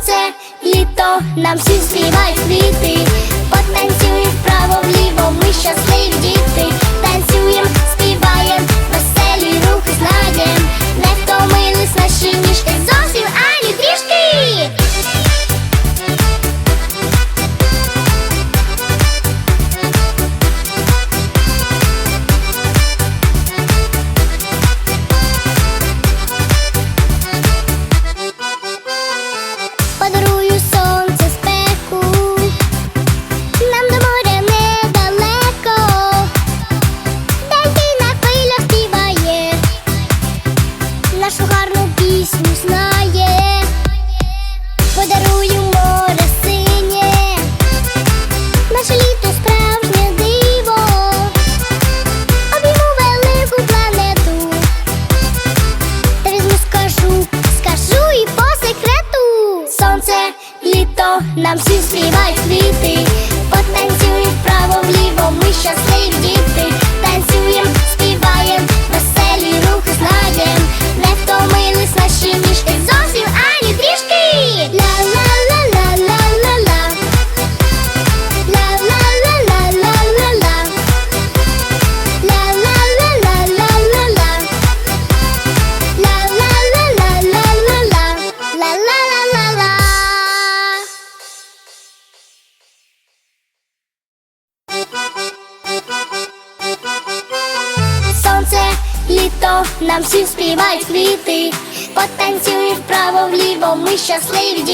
Сонце, літо, нам всі співають квіти. Потанцюємо пісню знає, подарую море синє, наше літо справжнє диво, обійму велику планету. Та візьму, скажу, скажу і по секрету. Сонце, літо, нам всі співають нам всім співають квіти. Потанцюй вправо вліво, ми щасливі діти